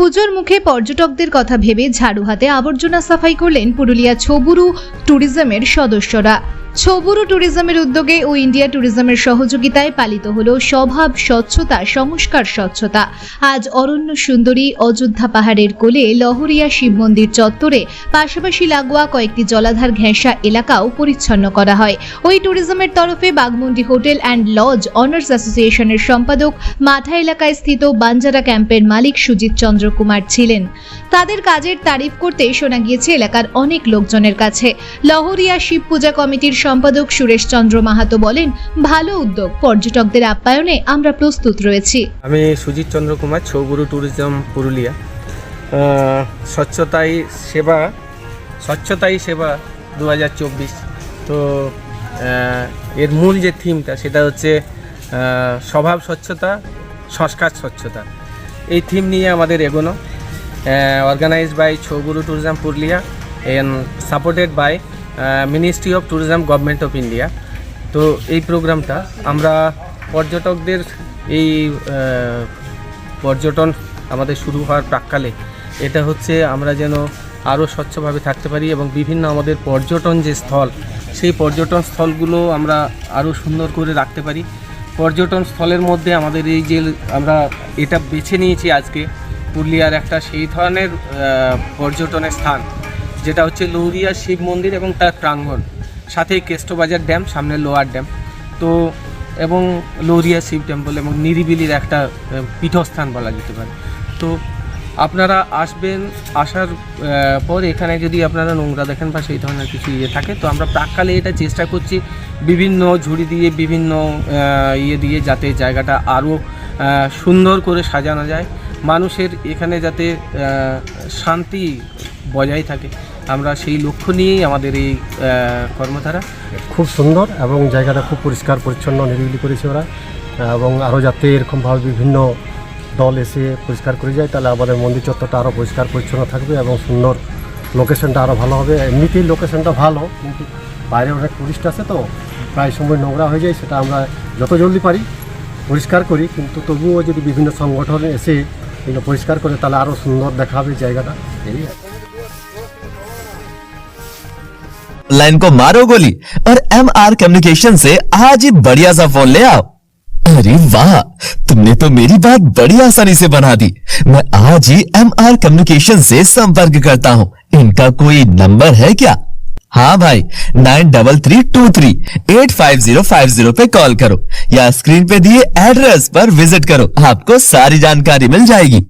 পুজোর মুখে পর্যটকদের কথা ভেবে ঝাড়ু হাতে আবর্জনা সাফাই করলেন পুরুলিয়া ছবুরু ট্যুরিজমের সদস্যরা। ছবুরু ট্যুরিজমের উদ্যোগে ও ইন্ডিয়া ট্যুরিজমের সহযোগিতায় পালিত হলো স্বভাব, স্বচ্ছতা, সংস্কার, স্বচ্ছতা। আজ অরণ্য সুন্দরী অযোধ্যা পাহাড়ের কোলে লহরিয়া শিব মন্দির চত্বরে পাশাপাশি লাগোয়া কয়েকটি জলাধার ঘেঁষা এলাকাও পরিচ্ছন্ন করা হয়। ওই ট্যুরিজমের তরফে Bagmundi hotel and lodge owners অ্যাসোসিয়েশনের সম্পাদক মাঠা এলাকায় স্থিত বাঞ্জারা ক্যাম্পের মালিক সুজিত চন্দ্র কুমার ছিলেন। তাদের কাজের তারিফ করতে শোনা গিয়েছে এলাকার অনেক লোকজনের কাছে। লহরিয়া শিব পূজা কমিটির সম্পাদক সুরেশ চন্দ্র মাহাতো বলেন, ভালো উদ্যোগ। পর্যটকদের আপ্যায়নে আমরা প্রস্তুত রয়েছি। আমি সুজিত চন্দ্র কুমার, ছৌগুরু ট্যুরিজম পুরুলিয়া। স্বচ্ছতাই সেবা স্বচ্ছতাই সেবা দু হাজার চব্বিশ। তো এর মূল যে থিমটা, সেটা হচ্ছে স্বভাব স্বচ্ছতা, সংস্কার স্বচ্ছতা। এই থিম নিয়ে আমাদের এগোনো। Organized by Chhauguru tourism Purulia and supported by ministry of tourism government of India তো এই প্রোগ্রামটা আমরা পর্যটকদের এই পর্যটন আমাদের শুরু হওয়ার প্রাককালে এটা হচ্ছে আমরা যেন আরও স্বচ্ছভাবে থাকতে পারি এবং বিভিন্ন আমাদের পর্যটন যে স্থল, সেই পর্যটন স্থলগুলো আমরা আরও সুন্দর করে রাখতে পারি। পর্যটন স্থলের মধ্যে আমাদের এই যে আমরা এটা বেছে নিয়েছি আজকে, পুরুলিয়ার একটা সেই ধরনের পর্যটনের স্থান। যেটা হচ্ছে লৌরিয়া শিব মন্দির এবং তার প্রাঙ্গণ। সাথে কেষ্টবাজার ড্যাম, সামনে লোয়ার ড্যাম। তো, এবং লৌরিয়া শিব টেম্পল এবং নিরিবিলির একটা পীঠস্থান বলা যেতে পারে। তো, আপনারা আসবেন, আসার পর এখানে যদি আপনারা নোংরা দেখেন বা সেই ধরনের কিছু ইয়ে থাকে, তো আমরা প্রাককালে এটা চেষ্টা করছি বিভিন্ন ঝুড়ি দিয়ে, বিভিন্ন ইয়ে দিয়ে যাতে জায়গাটা আরও সুন্দর করে সাজানো যায়। মানুষের এখানে যাতে শান্তি বজায় থাকে। আমরা সেই লক্ষ্য নিয়েই আমাদের এই কর্মধারা। খুব সুন্দর এবং জায়গাটা খুব পরিষ্কার, পরিচ্ছন্ন, নিরিবিলি করেছে ওরা। এবং আরও যাতে এরকমভাবে বিভিন্ন দল এসে পরিষ্কার করে যায়, তাহলে আমাদের মন্দির চত্বরটা আরও পরিষ্কার, পরিচ্ছন্ন থাকবে এবং সুন্দর লোকেশনটা আরও ভালো হবে। এমনিতেই লোকেশনটা ভালো, কিন্তু বাইরে অনেক টুরিস্ট আছে তো, প্রায় সময় নোংরা হয়ে যায়, সেটা আমরা যত জলদি পারি পরিষ্কার করি, কিন্তু তবুও যদি বিভিন্ন সংগঠন এসে এগুলো পরিষ্কার করে, তাহলে আরও সুন্দর দেখাবে জায়গাটা। এই लाइन को मारो गोली और एम आर कम्युनिकेशन से आज ही बढ़िया सा फ़ोन ले आओ। अरे वाह, तुमने तो मेरी बात बड़ी आसानी से बना दी। मैं आज ही एम आर कम्युनिकेशन से संपर्क करता हूँ। इनका कोई नंबर है क्या? हाँ भाई nine double three two three eight five zero five zero पे कॉल करो या स्क्रीन पे दिए एड्रेस पर विज़िट करो। आपको सारी जानकारी मिल जाएगी।